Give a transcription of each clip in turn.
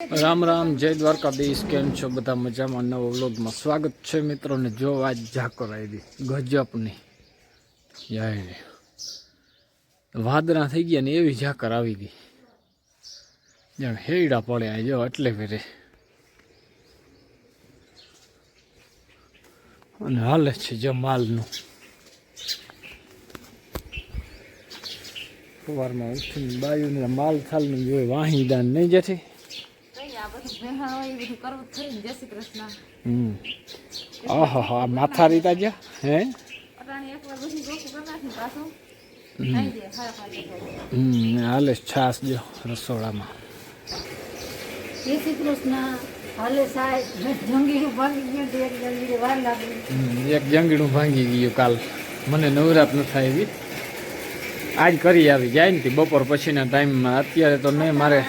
રામ રામ, જય દ્વારકાધીશ. કેમ છો? બધા મજામાં? નવો વ્લોગમાં સ્વાગત છે મિત્રોને જો આજ ઝાકર આવી ગજબની. જય રે. વાદળા થઈ ગયા ને એવી ઝાકર આવી ગઈ. જાણે હેડા પડે આ જો એટલે ફેરે અને હાલે છે જો માલનું. સવારમાં ઉઠીને બાયુને માલ થાલનું જોઈ વાહીદાન, નહીં જતી જ આહા માથા રીતા ગયા હે? હાલે છાસ જો રસોડામાં. જય શ્રી કૃષ્ણ. એક જંગીડું ભાંગી ગયું કાલ. મને નવરાત ન થાય એવી આજ કરી આવી જાય ને બપોર પછીના ટાઈમમાં અત્યારે તો નહીં મારે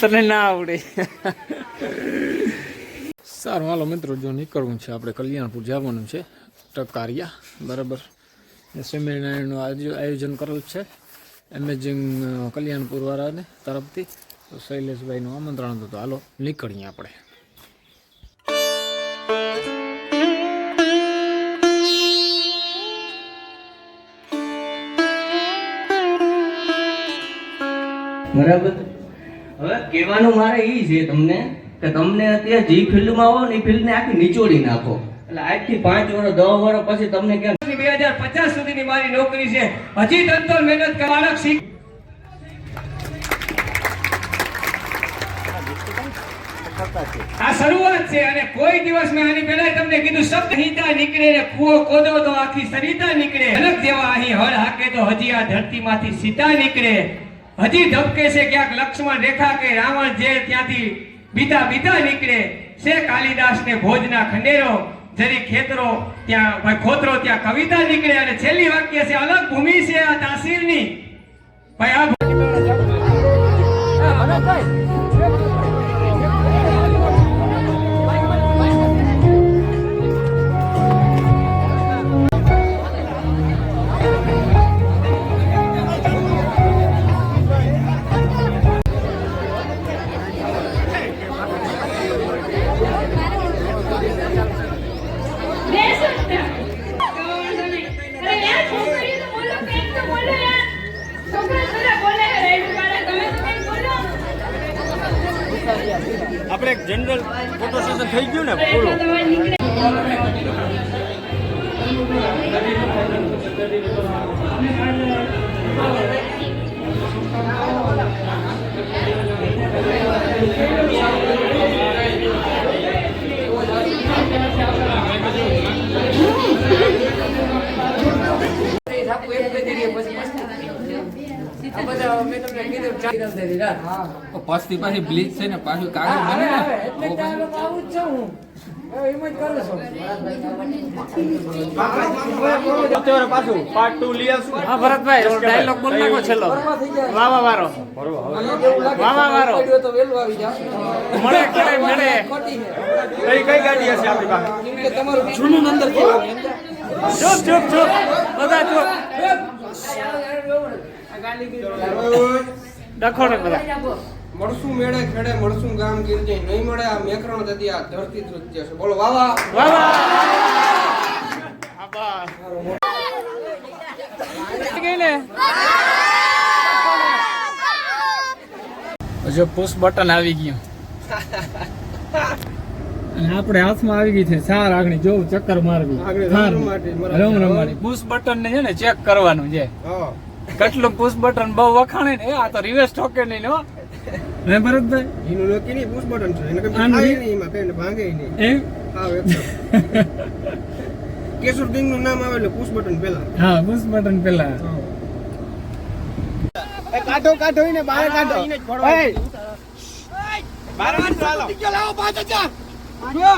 તને ના આવડે. સારું, હાલો મિત્રો, જો નીકળવું છે, આપણે કલ્યાણપુર જવાનું છે, ટકારિયા, બરાબર? સ્વામિનારાયણનું આયોજન કરેલું છે, એમેઝિંગ કલ્યાણપુર વાળાને તરફથી. તો શૈલેષભાઈનું આમંત્રણ હતું. હાલો, નીકળીએ આપણે. બરાબર? હવે કહેવાનું મારે એ છે તમને કે તમને અત્યારે જે ફિલ્ડમાં આવો ને એ ફિલ્ડને આખી નીચોડી નાખો. એટલે આજથી પાંચ વર્ષ, દસ વર્ષ પછી તમને કેમ? બે હજાર પચાસ સુધીની મારી નોકરી છે. હજી તંતોર મહેનત કરવાના શીખ આ શરૂઆત છે અને કોઈ દિવસ મેં આની પહેલા તમને કીધું, શબ્દ હિતા નીકળે ને કૂવો કોદો તો આખી સરિતા નીકળે. હલક જેવા અહીં હળ હાકે તો હજી આ ધરતીમાંથી સીતા નીકળે. હજી ધબકે છે ક્યાંક લક્ષ્મણ રેખા કે રાવણ જે ત્યાંથી બીતા બીતા નીકળે છે કાલિદાસ ને ભોજના ખંડેરો, જરી ખેતરો ત્યાં, ભાઈ ખોતરો ત્યાં કવિતા નીકળે અને છેલ્લી વાક્ય છે, અલગ ભૂમિ છે આ તાસીરની. ભાઈ આ આપણે જનરલ ફોટો સેશન થઈ ગયું ને પૂરું પછી પાછી બ્લીચ છે ને પાછું કાગળ બને ને તો પછી હા ડાયલોગ બોલ નાખો વાવા વારો વાવા વારો મળે ક્યારે મળે. કઈ કઈ ગાડી હશે આપણી પાસે? જૂનું ચૂપ બધા ચૂપ ડખો ને બધા. મળશું મેળે ખેડે મળશું ગામ ગીરજે નહીં મળે આ મેકરણ થતી આ ધરતી નૃત્ય છે. બોલો વાવા વાવા જો પુશ બટન આવી ગયું. આપણે હાથમાં આવી ગઈ છે સાર આગળ. જોવું ચક્કર મારવી. રમ રમવાની પુશ બટન ને છે ને ચેક કરવાનું છે. હા. કેટલું પુશ બટન બહુ વખાણે ને આ તો રિવર્સ ઠોકે નહીં નો ને ભરતભાઈ? એનું લોકી નહીં પુશ બટન છે એને કઈ નહીં? એમાં કઈ ભાંગે નહીં. એમ? હા એકદમ કેશુરદીનનું નામ આવે એટલે પુશ બટન પેલા હા પુશ બટન પેલા કાઢો કાઢો એને બહાર કાઢો. જો.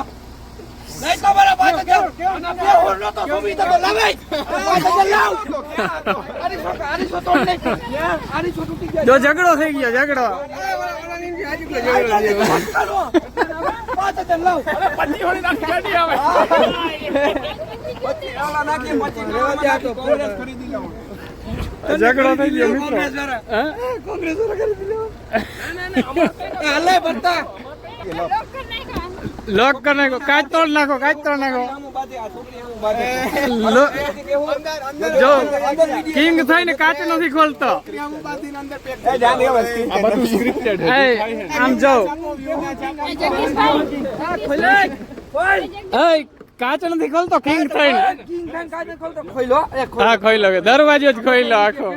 ઝઘડો થઈ ગયો ઝઘડો. પાંચ હજાર લાવ ઝઘડો થઈ ગયો મિત્રો. હા? હાલે ભરતા. લોક કરી નાખો કાચ તોડ નાખો કાચ તોડ નાખો લો- જો કિંગ થઈને કાચ નથી ખોલતો. એ, આમ એ કાચ નથી ખોલતો કિંગ થઈ હા ખોઈ લો દરવાજો જ ખોઈ લો આખો.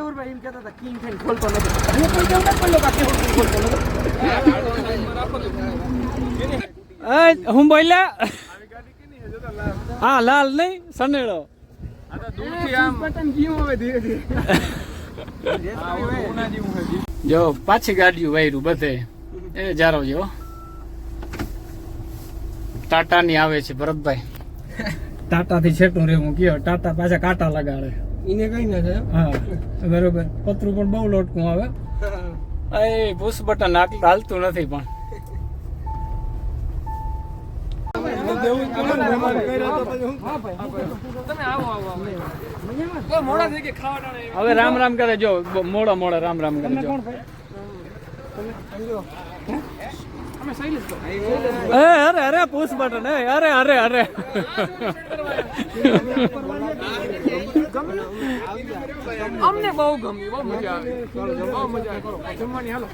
એ, હું બોલ્યા? હા લાલ નહીં સનેડો. જો પાછી ગાડીઓ વાયરું બધે. એ જારો જો ટાટા ની આવે છે ભરતભાઈ. ટાટા થી છેટું રહેવું કયો ટાટા પાછા કાંટા લગાડે. એને કઈ ના થાય. હા બરોબર. પતરું પણ બહુ લોટકું આવે. એ પુશ બટન આટલું હાલતું નથી પણ. હવે રામ રામ કરે જો મોડા મોડા રામ રામ કરે જો એ અરે અરે પુશ બટન અરે અરે અરે અમને બહુ ગમી બહુ મજા આવી બહુ મજા આવી જમવાની હાલો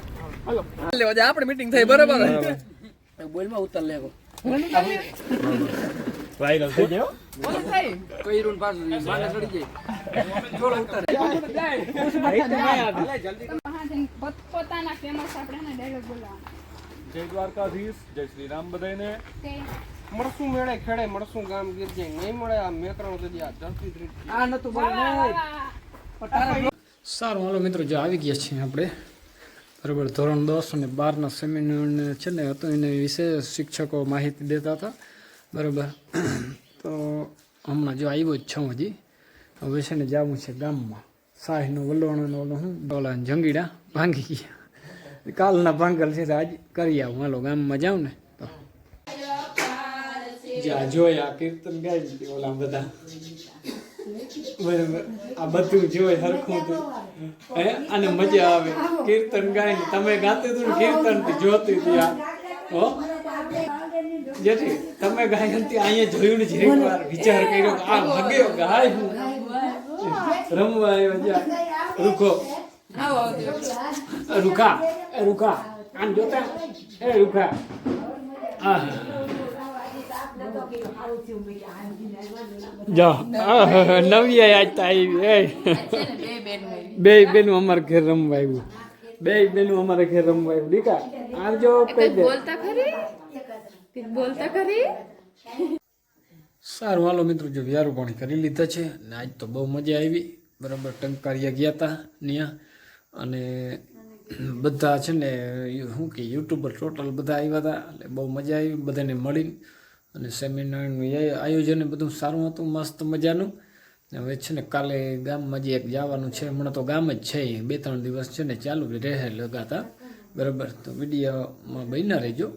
હાલો લેવા આપણે મીટિંગ થઈ બરાબર બોલમાં ઉતર લેવો વાયરલ થઈ ગયો કઈરું પાછું માને ચડી જાય પોત- પોતાના ફેમસ આપણે ડાયલોગ બોલવાનો. જય દ્વારકાધીશ જય શ્રી રામ બધાને મળશું મેળે ખેડે મળશું ગામ ગીર જાય નહીં મળે આ મેકરણ સુધી આ ધરતી ધ્રુજ આ નતું વાહ. સારું હાલો મિત્રો જો આવી ગયા છીએ આપણે. બરાબર. ધોરણ દસ અને બારના સેમિનાર છે ને હતું એને વિશે શિક્ષકો માહિતી દેતા હતા. બરાબર. તો હમણાં જો આવ્યો જ છું હજી. હવે છે ને જવું છે ગામમાં. સાહીનો વલોણનો ઓલો હું ડોલા જંગીડા ભાંગી ગયા. કાલના ભાંગલ છે આજ કરી આવું. હાલો, ગામમાં જાઉં ને તો. જ્યાં જોયા કીર્તન ગાય ઓલા બધા. બરાબર. આ બધું જોઈ હરખું હતું હે? અને મજા આવે. કીર્તન ગાઈને. તમે ગાતી હતું ને કીર્તનથી જોતી હતી હો? જેથી તમે ગાયથી અહીંયા જોયું ને જરીક વિચાર કર્યો આ ભગ્યો ગાય રમવા આવ્યો જા રૂખો. રૂખા. રૂખા. આમ જોતા? એ રૂખા. આ જો નવી આજ તો આવી બે બેનું અમારે ઘેર રમવા આવ્યું. બે બેનું અમારે ઘેર રમવા આવ્યું. દીકા આમ જો કહી દે. બોલતા ખરી? બોલતા ખરી? સારું હાલો મિત્રો જો વ્યારું પાણી કરી લીધા છે ને આજ તો બહુ મજા આવી. બરાબર ટંકારિયા ગયા હતા ત્યાં અને બધા છે ને શું કે યુટ્યુબર ટોટલ બધા આવ્યા હતા એટલે બહુ મજા આવી બધાને મળીને. અને સેમિનારનું આયોજન બધું સારું હતું, મસ્ત મજાનું. હવે છે ને કાલે ગામમાં જે એક જવાનું છે, હમણાં તો ગામ જ છે બે ત્રણ દિવસ છે ને ચાલુ રહે લગાતા બરાબર? તો વિડીયોમાં બન્યા રહેજો.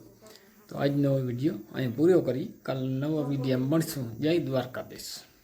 તો આજનો વીડિયો અહીં પૂરો કરી. કાલ નવા વીડિયો મળશું. જય દ્વારકાધીશ.